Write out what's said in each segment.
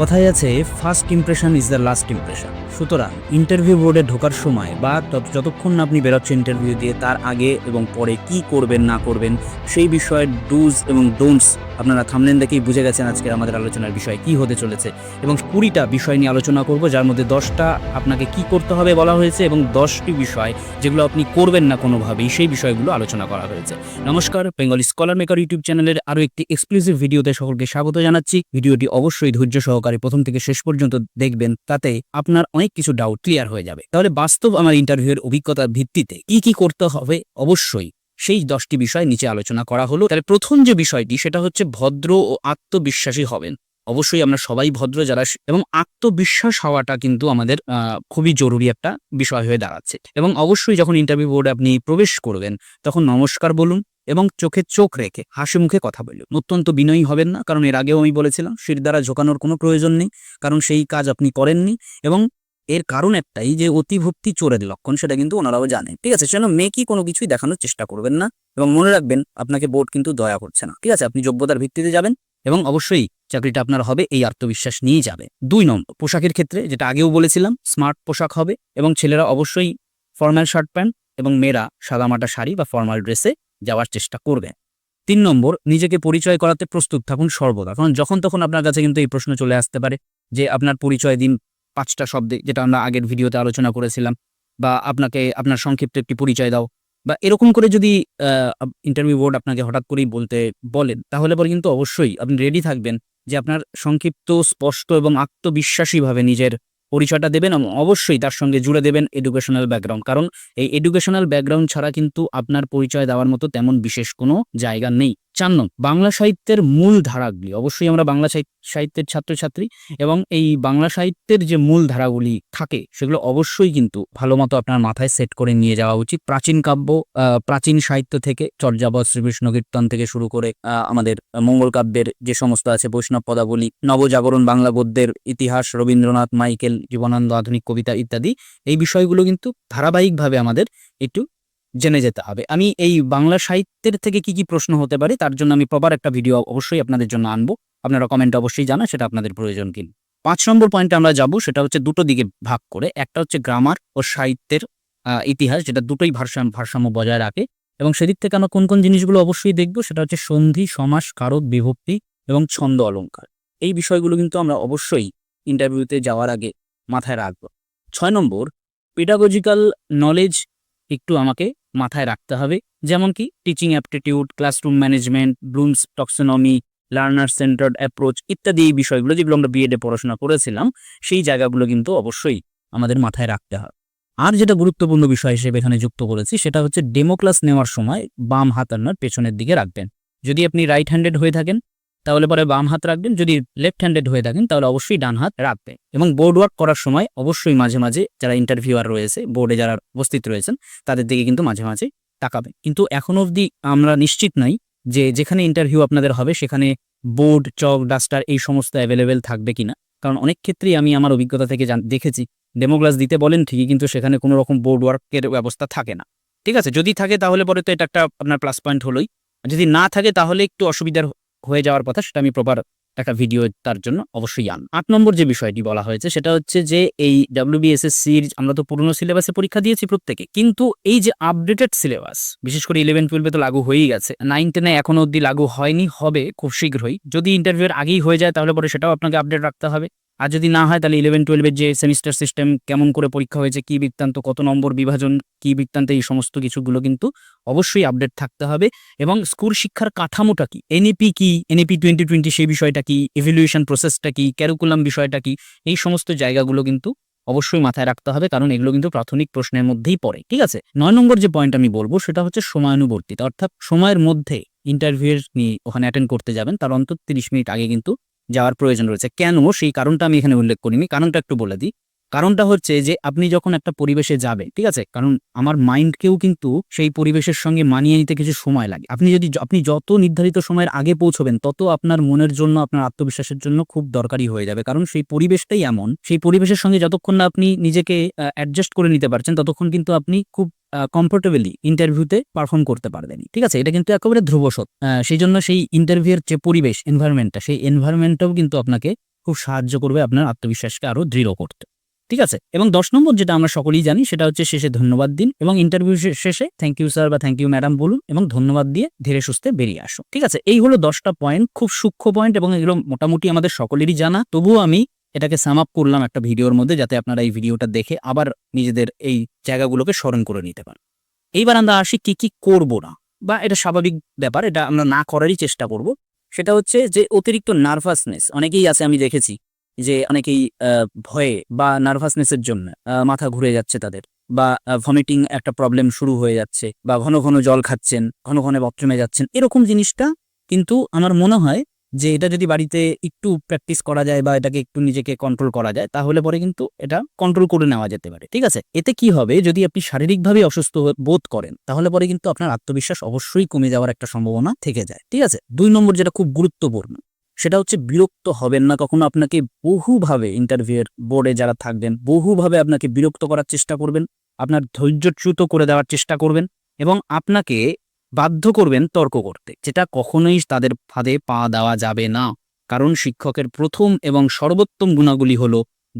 কথায় আছে first impression is the last impression সুতরাং ইন্টারভিউ বোর্ডে ঢোকার সময় বা যতক্ষণ না আপনি বেরোচ্ছেন ইন্টারভিউ দিয়ে, তার আগে এবং পরে কি করবেন, না করবেন, সেই বিষয়ে ডুজ এবং ডোন্টস আপনারা থামলেন দেখেই বুঝে গেছেন আজকে আমাদের আলোচনার বিষয় কি হতে চলেছে। এবং কুড়িটা বিষয় নিয়ে আলোচনা করব, যার মধ্যে দশটা আপনাকে কি করতে হবে বলা হয়েছে এবং দশটি বিষয় যেগুলো আপনি করবেন না কোনোভাবেই, সেই বিষয়গুলো আলোচনা করা হয়েছে। নমস্কার, বেঙ্গলি স্কলার মেকার ইউটিউব চ্যানেলের আরও একটি এক্সক্লুসিভ ভিডিওতে সকলকে স্বাগত জানাচ্ছি। ভিডিওটি অবশ্যই ধৈর্য সহকারে প্রথম থেকে শেষ পর্যন্ত দেখবেন, তাতে আপনার অনেক কিছু ডাউট ক্লিয়ার হয়ে যাবে। তাহলে বাস্তব আমার ইন্টারভিউয়ের অভিজ্ঞতার ভিত্তিতে কি কি করতে হবে? অবশ্যই সেই দশটি বিষয় নিচে আলোচনা করা হলো। তাহলে প্রথম যে বিষয়টি, সেটা হচ্ছে ভদ্র ও আত্মবিশ্বাসী হবেন। অবশ্যই আমরা সবাই ভদ্র যারা এবং আত্মবিশ্বাস হওয়াটা কিন্তু আমাদের খুবই জরুরি একটা বিষয় হয়ে দাঁড়াচ্ছে। এবং অবশ্যই যখন ইন্টারভিউ বোর্ডে আপনি প্রবেশ করবেন, তখন নমস্কার বলুন এবং চোখে চোখ রেখে হাসি মুখে কথা বলুন। অত্যন্ত বিনয়ী হবেন না, কারণ এর আগেও আমি বলেছিলাম শির দ্বারা ঝোকানোর কোনো প্রয়োজন নেই, কারণ সেই কাজ আপনি করেননি এবং এর কারণ একটাই যে অতিভক্তি চোরের লক্ষণ সেটা কিন্তু ওনারাও জানেন। ঠিক আছে, সেজন্য মেয়েকে কোনো কিছুই দেখানোর চেষ্টা করবেন না এবং মনে রাখবেন আপনাকে বোর্ড কিন্তু দয়া করছে না। ঠিক আছে, আপনি যোগ্যতার ভিত্তিতে যাবেন এবং অবশ্যই চাকরিটা আপনার হবে এই আত্মবিশ্বাস নিয়েই যাবে। দুই নম্বর, পোশাকের ক্ষেত্রে যেটা আগেও বলেছিলাম, স্মার্ট পোশাক হবে এবং ছেলেরা অবশ্যই ফর্মাল শার্ট প্যান্ট এবং মেয়েরা সাদামাটা শাড়ি বা ফর্মাল ড্রেসে যাওয়ার চেষ্টা করবে। তিন নম্বর, নিজেকে পরিচয় করাতে প্রস্তুত থাকুন সর্বদা। কারণ যখন তখন আপনার কাছে কিন্তু এই প্রশ্ন চলে আসতে পারে যে আপনার পরিচয় দিন পাঁচটা শব্দে, যেটা আমরা আগের ভিডিওতে আলোচনা করেছিলাম, বা আপনাকে, আপনার সংক্ষিপ্ত একটি পরিচয় দাও, বা এরকম করে যদি ইন্টারভিউ বোর্ড আপনাকে হঠাৎ করেই বলতে বলেন, তাহলে পরে কিন্তু অবশ্যই আপনি রেডি থাকবেন যে আপনার সংক্ষিপ্ত, স্পষ্ট এবং আত্মবিশ্বাসীভাবে নিজের পরিচয়টা দেবেন এবং অবশ্যই তার সঙ্গে জুড়ে দেবেন এডুকেশনাল ব্যাকগ্রাউন্ড কারণ এই এডুকেশনাল ব্যাকগ্রাউন্ড ছাড়া কিন্তু আপনার পরিচয় দেওয়ার মতো তেমন বিশেষ কোনো জায়গা নেই। চার নং, বাংলা সাহিত্যের মূল ধারাগুলি। অবশ্যই আমরা বাংলা সাহিত- সাহিত্যের ছাত্রছাত্রী এবং এই বাংলা সাহিত্যের যে মূল ধারাগুলি থাকে, সেগুলো অবশ্যই কিন্তু ভালো মতো আপনার মাথায় সেট করে নিয়ে যাওয়া উচিত। প্রাচীন কাব্য প্রাচীন সাহিত্য থেকে চর্যাবত শ্রীকৃষ্ণ কীর্তন থেকে শুরু করে আমাদের মঙ্গল কাব্যের যে সমস্ত আছে, বৈষ্ণব পদাবলী, নবজাগরণ বাংলা গদ্যের ইতিহাস, রবীন্দ্রনাথ, মাইকেল, জীবনানন্দ, আধুনিক কবিতা ইত্যাদি, এই বিষয়গুলো কিন্তু ধারাবাহিকভাবে আমাদের একটু জেনে যেতে হবে। আমি এই বাংলা সাহিত্যের থেকে কি কি প্রশ্ন হতে পারে তার জন্য আমি প্রপার একটা ভিডিও অবশ্যই আপনাদের জন্য আনব। আপনারা কমেন্ট অবশ্যই জানা সেটা আপনাদের প্রয়োজন কি পাঁচ নম্বর পয়েন্টে আমরা যাব, সেটা হচ্ছে দুটো দিকে ভাগ করে। একটা হচ্ছে গ্রামার ও সাহিত্যের ইতিহাস, যেটা দুটোই ভারসাম্য ভারসাম্য বজায় রাখে। এবং সেদিক থেকে আমরা কোন কোন জিনিসগুলো অবশ্যই দেখব, সেটা হচ্ছে সন্ধি, সমাস কারক বিভক্তি এবং ছন্দ অলঙ্কার। এই বিষয়গুলো কিন্তু আমরা অবশ্যই ইন্টারভিউতে যাওয়ার আগে মাথায় রাখব। ছয় নম্বর পেডাগজিক্যাল নলেজ একটু আমাকে মাথায় রাখতে হবে। যেমন কি teaching aptitude classroom management Bloom's taxonomy learner centred approach ইত্যাদি এই বিষয়গুলো যেগুলো আমরা বিএডে পড়াশোনা করেছিলাম, সেই জায়গাগুলো কিন্তু অবশ্যই আমাদের মাথায় রাখতে হবে। আর যেটা গুরুত্বপূর্ণ বিষয় হিসেবে এখানে যুক্ত করেছি, সেটা হচ্ছে ডেমো ক্লাস নেওয়ার সময় বাম হাত আপনার পেছনের দিকে রাখবেন। যদি আপনি রাইট হ্যান্ডেড হয়ে থাকেন তাহলে পরে বাম হাত রাখবেন। যদি লেফট হ্যান্ডেড হয়ে থাকেন, তাহলে অবশ্যই ডান হাত রাখবেন। এবং বোর্ড ওয়ার্ক করার সময় অবশ্যই মাঝে মাঝে যারা ইন্টারভিউয়ার রয়েছে বোর্ডে যারা উপস্থিত রয়েছেন, তাদের দিকে কিন্তু মাঝে মাঝে তাকাবে কিন্তু এখন অবধি আমরা নিশ্চিত নাই যে যেখানে ইন্টারভিউ আপনাদের হবে, সেখানে বোর্ড চক ডাস্টার এই সমস্ত অ্যাভেলেবেল থাকবে কিনা। কারণ অনেক ক্ষেত্রেই আমি আমার অভিজ্ঞতা থেকে দেখেছি ডেমোগ্লাস দিতে বলেন ঠিকই, কিন্তু সেখানে কোনো রকম বোর্ড ওয়ার্কের ব্যবস্থা থাকে না। ঠিক আছে? যদি থাকে তাহলে পরে তো এটা একটা আপনার প্লাস পয়েন্ট হলোই। যদি না থাকে তাহলে একটু অসুবিধার হয়ে যাওয়ার কথা, সেটা আমি প্রপার একটা ভিডিও তার জন্য অবশ্যই আন আট নম্বর যে বিষয়টি বলা হয়েছে, সেটা হচ্ছে যে এই ডাব্লিউবিএসএসসির আমরা তো পুরনো সিলেবাসে পরীক্ষা দিয়েছি প্রত্যেকে, কিন্তু এই যে আপডেটেড সিলেবাস বিশেষ করে ইলেভেন টুয়েলভে তো লাগু হয়েই গেছে নাইন টেনে এখনও অব্দি লাগু হয়নি, হবে খুব শীঘ্রই। যদি ইন্টারভিউয়ের আগেই হয়ে যায়, তাহলে পরে সেটাও আপনাকে আপডেট রাখতে হবে। আর যদি না হয় তাহলে ইলেভেন টুয়েলভের যে সেমিস্টার সিস্টেম কেমন করে পরীক্ষা হয়েছে, কি বৃত্তান্ত, কত নম্বর বিভাজন, কি বৃত্তান্ত এই সমস্ত কিছুগুলো কিন্তু অবশ্যই আপডেট থাকতে হবে। এবং স্কুল শিক্ষার কাঠামোটা কি? এনইপি কি? এনইপি টোয়েন্টি টোয়েন্টি সেই বিষয়টা কি? ইভ্যালুয়েশন প্রসেসটা কি? ক্যারিকুলাম বিষয়টা কি? এই সমস্ত জায়গাগুলো কিন্তু অবশ্যই মাথায় রাখতে হবে, কারণ এগুলো কিন্তু প্রাথমিক প্রশ্নের মধ্যেই পড়ে, ঠিক আছে? নয় নম্বর যে পয়েন্ট আমি বলব সেটা হচ্ছে সময়ানুবর্তিতা, অর্থাৎ সময়ের মধ্যে ইন্টারভিউ নিয়ে ওখানে অ্যাটেন্ড করতে যাবেন, তার অন্তত তিরিশ মিনিট আগে কিন্তু যাওয়ার প্রয়োজন রয়েছে। কেন? সেই কারণটা আমি এখানে উল্লেখ করিনি। কারণটা একটু বলে দিই। কারণটা হচ্ছে যে আপনি যখন একটা পরিবেশে যাবে, ঠিক আছে? কারণ আমার মাইন্ডকেও কিন্তু সেই পরিবেশের সঙ্গে মানিয়ে নিতে কিছু সময় লাগে। আপনি যদি আপনি যত নির্ধারিত সময়ের আগে পৌঁছবেন, তত আপনার মনের জন্য, আপনার আত্মবিশ্বাসের জন্য খুব দরকারি হয়ে যাবে। কারণ সেই পরিবেশটাই এমন, সেই পরিবেশের সঙ্গে যতক্ষণ না আপনি নিজেকে অ্যাডজাস্ট করে নিতে পারছেন, ততক্ষণ কিন্তু আপনি খুব কমফোর্টেবলি ইন্টারভিউতে পারফর্ম করতে পারবেন ঠিক আছে? এটা কিন্তু একেবারে ধ্রুব সেই জন্য সেই ইন্টারভিউয়ের যে পরিবেশ এনভায়রনমেন্টটা সেই এনভায়রনমেন্টটাও কিন্তু আপনাকে খুব সাহায্য করবে আপনার আত্মবিশ্বাসকে আরও দৃঢ় করতে। ঠিক আছে? এবং দশ নম্বর যেটা আমরা সকলেই জানি, সেটা হচ্ছে শেষে ধন্যবাদ দিন এবং ইন্টারভিউ শেষে থ্যাংক ইউ স্যার বা থ্যাংক ইউ ম্যাডাম বলুন এবং ধন্যবাদ দিয়ে ধীরে সুস্থে বেরিয়ে আসুন। ঠিক আছে? এই হলো দশটা পয়েন্ট খুব সূক্ষ্ম পয়েন্ট এবং এগুলো মোটামুটি আমাদের সকলেরই জানা। তবুও আমি এটাকে সাম আপ করলাম একটা ভিডিওর মধ্যে যাতে আপনারা এই ভিডিওটা দেখে আবার নিজেদের এই জায়গাগুলোকে স্মরণ করে নিতে পারেন। এইবার আমরা আসি কি কি করব না বা এটা স্বাভাবিক ব্যাপার, এটা আমরা না করারই চেষ্টা করব। সেটা হচ্ছে যে অতিরিক্ত নার্ভাসনেস অনেকেই আছে আমি দেখেছি যে অনেকেই ভয়ে বা নার্ভাসনেসের জন্য মাথা ঘুরে যাচ্ছে তাদের বা ভমিটিং একটা প্রবলেম শুরু হয়ে যাচ্ছে বা ঘন ঘন জল খাচ্ছেন, ঘন ঘন বাথরুমে যাচ্ছেন, এরকম জিনিসটা কিন্তু আমার মনে হয় যে এটা যদি বাড়িতে একটু প্র্যাকটিস করা যায় বা এটাকে একটু নিজেকে কন্ট্রোল করা যায়, তাহলে পরে কিন্তু এটা কন্ট্রোল করে নেওয়া যেতে পারে। ঠিক আছে? এতে কি হবে? যদি আপনি শারীরিকভাবে অসুস্থ বোধ করেন, তাহলে পরে কিন্তু আপনার আত্মবিশ্বাস অবশ্যই কমে যাওয়ার একটা সম্ভাবনা থেকে যায়। ঠিক আছে? দুই নম্বর যেটা খুব গুরুত্বপূর্ণ সেটা হচ্ছে বিরক্ত হবেন না। কখনো আপনাকে বহুভাবে ইন্টারভিউয়ের বোর্ডে যারা থাকবেন, বহুভাবে আপনাকে বিরক্ত করার চেষ্টা করবেন, আপনার ধৈর্যচ্যুত করে দেওয়ার চেষ্টা করবেন এবং আপনাকে বাধ্য করবেন তর্ক করতে, যেটা কখনোই তাদের ফাঁদে পা দেওয়া যাবে না। কারণ শিক্ষকের প্রথম এবং সর্বোত্তম গুণাগুলি হলো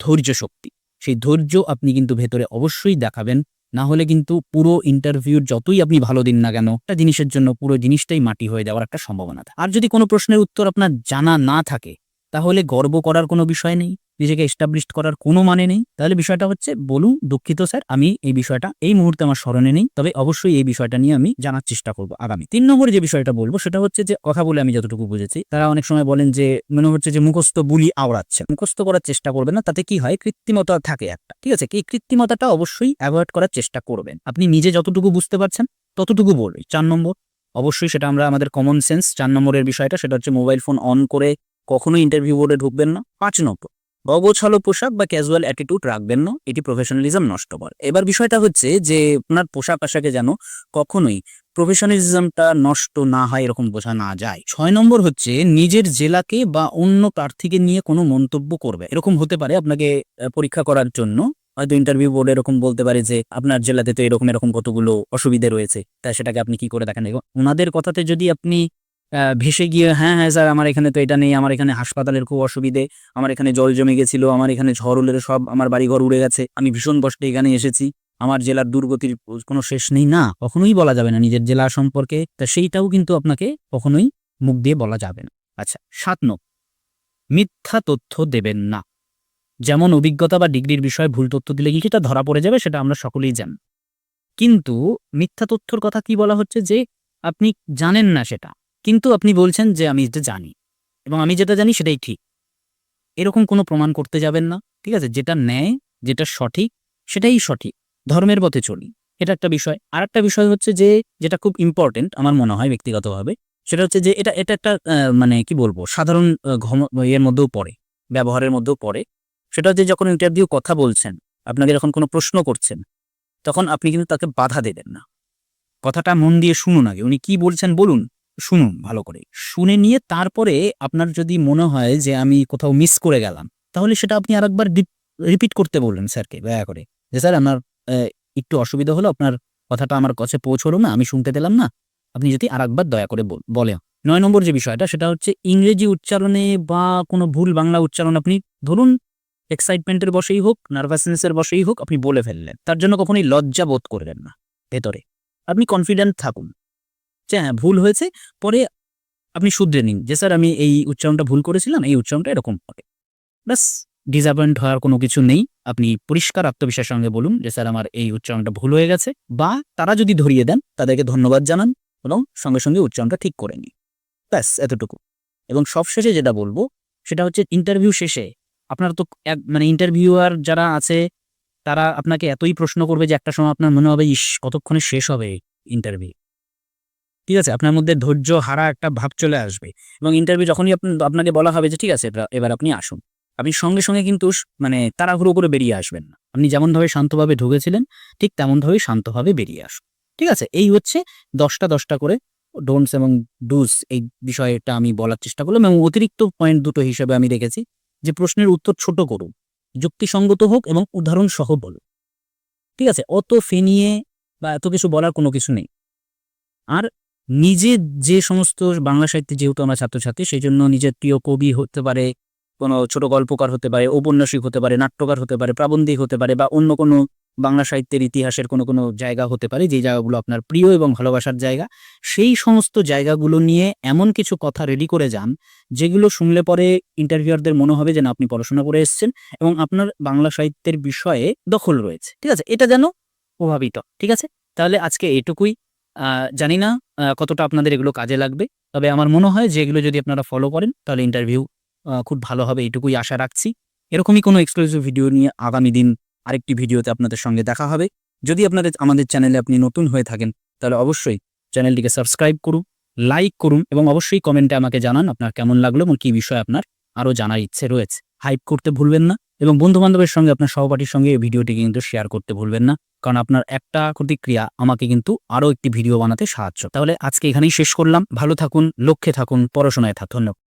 ধৈর্য শক্তি। সেই ধৈর্য আপনি কিন্তু ভেতরে অবশ্যই দেখাবেন। না হলে কিন্তু পুরো ইন্টারভিউর যতই আপনি ভালো দিন না কেন, একটা জিনিসের জন্য পুরো জিনিসটাই মাটি হয়ে যাওয়ার একটা সম্ভাবনা থাকে। আর যদি কোনো প্রশ্নের উত্তর আপনার জানা না থাকে, তাহলে গর্ব করার কোনো বিষয় নেই। নিজেকে এস্টাবলিশ করার কোনো মানে নেই। তাহলে বিষয়টা হচ্ছে, বলুন, দুঃখিত স্যার আমি এই বিষয়টা এই মুহূর্তে আমার স্মরণে নেই। তবে অবশ্যই এই বিষয়টা নিয়ে আমি জানার চেষ্টা করব আগামী। তিন নম্বরে যে বিষয়টা বলব, সেটা হচ্ছে যে, কথা বলে আমি যতটুকু বুঝেছি, তারা অনেক সময় বলেন যে, মনে হচ্ছে যে, মুখস্থ বুলি আওড়াচ্ছে মুখস্থ করার চেষ্টা করবেন না, তাতে কি হয়? কৃত্রিমতা থাকে একটা, ঠিক আছে? এই কৃত্রিমতাটা অবশ্যই অ্যাভয়েড করার চেষ্টা করবেন। আপনি নিজে যতটুকু বুঝতে পারছেন, ততটুকু বলবেন চার নম্বর, অবশ্যই সেটা আমরা আমাদের কমন সেন্স চার নম্বরের বিষয়টা, সেটা হচ্ছে মোবাইল ফোন অন করে কখনো ইন্টারভিউ বোর্ডে ঢুকবেন না। পাঁচ নম্বর অগোছালো পোশাক বা ক্যাজুয়াল অ্যাটিটিউড রাখবেন না, এটি প্রফেশনালিজম নষ্ট করে। এবার বিষয়টা হচ্ছে যে, আপনার পোশাক আশাকে যেন কখনোই প্রফেশনালিজমটা নষ্ট না হয় এরকম বোঝা না যায়। ছয় নম্বর হচ্ছে, নিজের জেলাকে বা অন্য প্রার্থীকে নিয়ে কোনো মন্তব্য করবে। এরকম হতে পারে আপনাকে পরীক্ষা করার জন্য। হয়তো ইন্টারভিউ বোর্ড এরকম বলতে পারে যে, আপনার জেলাতে তো এরকম এরকম কতগুলো অসুবিধে রয়েছে। তা সেটাকে আপনি কি করে দেখেন, ওনাদের কথাতে যদি আপনি ভেসে গিয়ে হ্যাঁ হ্যাঁ স্যার, আমার এখানে তো এটা নেই, আমার এখানে হাসপাতালের খুব অসুবিধে, আমার এখানে জল জমে গেছিল, আমার এখানে ঝড় হলে সব আমার বাড়িঘর উড়ে গেছে, আমি ভীষণ কষ্টে এখানে এসেছি, আমার জেলার দুর্গতির কোনো শেষ নেই। না, কখনোই বলা যাবে না নিজের জেলা সম্পর্কে, তা সেইটাও কিন্তু আপনাকে কখনোই মুখ দিয়ে বলা যাবে না। আচ্ছা সাত নম্বর মিথ্যা তথ্য দেবেন না। যেমন অভিজ্ঞতা বা ডিগ্রির বিষয়ে ভুল তথ্য দিলে কি সেটা ধরা পড়ে যাবে, সেটা আমরা সকলেই জানি। কিন্তু মিথ্যা তথ্যর কথা কি বলা হচ্ছে যে, আপনি জানেন না সেটা? কিন্তু আপনি বলছেন যে আমি এটা জানি এবং আমি যেটা জানি সেটাই ঠিক। এরকম কোনো প্রমাণ করতে যাবেন না, ঠিক আছে? যেটা ন্যায়, যেটা সঠিক, সেটাই সঠিক। ধর্মের পথে চলি। এটা একটা বিষয়। আর একটা বিষয় হচ্ছে যে, যেটা খুব ইম্পর্টেন্ট আমার মনে হয় ব্যক্তিগতভাবে, সেটা হচ্ছে যে এটা এটা একটা মানে কি বলব? সাধারণ ঘম, ইয়ের মধ্যেও পড়ে, ব্যবহারের মধ্যেও পড়ে। সেটা হচ্ছে যখন ইন্টারভিউ কথা বলছেন, আপনাকে যখন কোনো প্রশ্ন করছেন, তখন আপনি কিন্তু তাকে বাধা দেবেন না। কথাটা মন দিয়ে শুনুন আগে। উনি কি বলছেন বলুন। শুনুন ভালো করে। শুনে নিয়ে তারপরে আপনার যদি মনে হয় যে আমি কোথাও মিস করে গেলাম, তাহলে সেটা আপনি আরেকবার রিপিট করতে বললেন স্যারকে, দয়া করে। যে স্যার আমার একটু অসুবিধা হলো, আপনার কথাটা আমার কাছে পৌঁছলো না, আমি শুনতে পেলাম না। আপনি যদি আরেকবার দয়া করে বল- নয় নম্বর যে বিষয়টা, সেটা হচ্ছে ইংরেজি উচ্চারণে বা কোনো ভুল বাংলা উচ্চারণ আপনি, ধরুন এক্সাইটমেন্টের বসেই হোক নার্ভাসনেসের বসেই হোক, আপনি বলে ফেললেন। তার জন্য কখনোই লজ্জা বোধ করলেন না, ভেতরে। আপনি কনফিডেন্ট থাকুন। যে হ্যাঁ ভুল হয়েছে, পরে আপনি শুধরে নিন যে, স্যার, আমি এই উচ্চারণটা ভুল করেছিলাম, এই উচ্চারণটা এরকম হবে। ব্যাস ডিসঅ্যাপয়েন্ট হওয়ার কোনো কিছু নেই। আপনি পরিষ্কার আত্মবিশ্বাসের সঙ্গে বলুন যে, স্যার, আমার এই উচ্চারণটা ভুল হয়ে গেছে। বা তারা যদি ধরিয়ে দেন, তাদেরকে ধন্যবাদ জানান এবং সঙ্গে সঙ্গে উচ্চারণটা ঠিক করে নিন। ব্যাস, এতটুকু। এবং সবশেষে যেটা বলব, সেটা হচ্ছে ইন্টারভিউ শেষে আপনার তো এক মানে ইন্টারভিউয়ার যারা আছে, তারা আপনাকে এতই প্রশ্ন করবে যে, একটা সময় আপনার মনে হবে, ইস, কতক্ষণে শেষ হবে ইন্টারভিউ ঠিক আছে? আপনার মধ্যে ধৈর্য, হারা একটা ভাব চলে আসবে। এবং ইন্টারভিউ যখনই আপনাকে বলা হবে যে, ঠিক আছে, এবার- আপনি আসুন। আপনি সঙ্গে সঙ্গে কিন্তু মানে তাড়াহুড়ো করে বেরিয়ে আসবেন না। আপনি যেমনভাবে শান্তভাবে ঢুকেছিলেন, ঠিক তেমনভাবেই শান্তভাবে বেরিয়ে আসুন। ঠিক আছে? এই হচ্ছে দশটা দশটা করে ডোন্টস এবং ডুস এই বিষয়টা আমি বলার চেষ্টা করলাম এবং অতিরিক্ত পয়েন্ট দুটো হিসেবে আমি রেখেছি যে, প্রশ্নের উত্তর ছোট করুন। যুক্তিসঙ্গত হোক এবং উদাহরণ সহ বলুন। ঠিক আছে? অত ফেনিয়ে বা এত কিছু বলার কোনো কিছু নেই। আর নিজে যে সমস্ত বাংলা সাহিত্যে যেহেতু আমরা ছাত্রছাত্রী, সেই জন্য নিজের প্রিয় কবি হতে পারে, কোনো ছোট গল্পকার হতে পারে, ঔপন্যাসিক হতে পারে, নাট্যকার হতে পারে, প্রাবন্ধিক হতে পারে বা অন্য কোনো বাংলা সাহিত্যের ইতিহাসের কোনো কোনো জায়গা হতে পারে, যে জায়গাগুলো আপনার প্রিয় এবং ভালোবাসার জায়গা, সেই সমস্ত জায়গাগুলো নিয়ে এমন কিছু কথা রেডি করে যান, যেগুলো শুনলে পরে ইন্টারভিউয়ারদের মনে হবে যে না, আপনি পড়াশোনা করে এসছেন এবং আপনার বাংলা সাহিত্যের বিষয়ে দখল রয়েছে। ঠিক আছে? এটা যেন প্রভাবিত। ঠিক আছে? তাহলে আজকে এটুকুই জানি না কতটা আপনাদের এগুলো কাজে লাগবে। তবে আমার মনে হয় যে এগুলো যদি আপনারা ফলো করেন, তাহলে ইন্টারভিউ খুব ভালো হবে এইটুকুই আশা রাখছি। এরকমই কোনো এক্সক্লুসিভ ভিডিও নিয়ে আগামী দিন আরেকটি ভিডিওতে আপনাদের সঙ্গে দেখা হবে। যদি আপনাদের, আমাদের চ্যানেলে আপনি নতুন হয়ে থাকেন, তাহলে অবশ্যই চ্যানেলটিকে সাবস্ক্রাইব করুন লাইক করুন এবং অবশ্যই কমেন্টে আমাকে জানান আপনার কেমন লাগল এবং কী বিষয়ে আপনার আরও জানার ইচ্ছে রয়েছে। হাইপ করতে ভুলবেন না এবং বন্ধু বান্ধবের সঙ্গে আপনার সহপাঠীর সঙ্গে এই ভিডিওটি কিন্তু শেয়ার করতে ভুলবেন না। কারণ আপনার একটা প্রতিক্রিয়া আমাকে কিন্তু আরও একটি ভিডিও বানাতে সাহায্য। তাহলে আজকে এখানেই শেষ করলাম। ভালো থাকুন, লক্ষ্যে থাকুন, পড়াশোনায় থাকুন। ধন্যবাদ।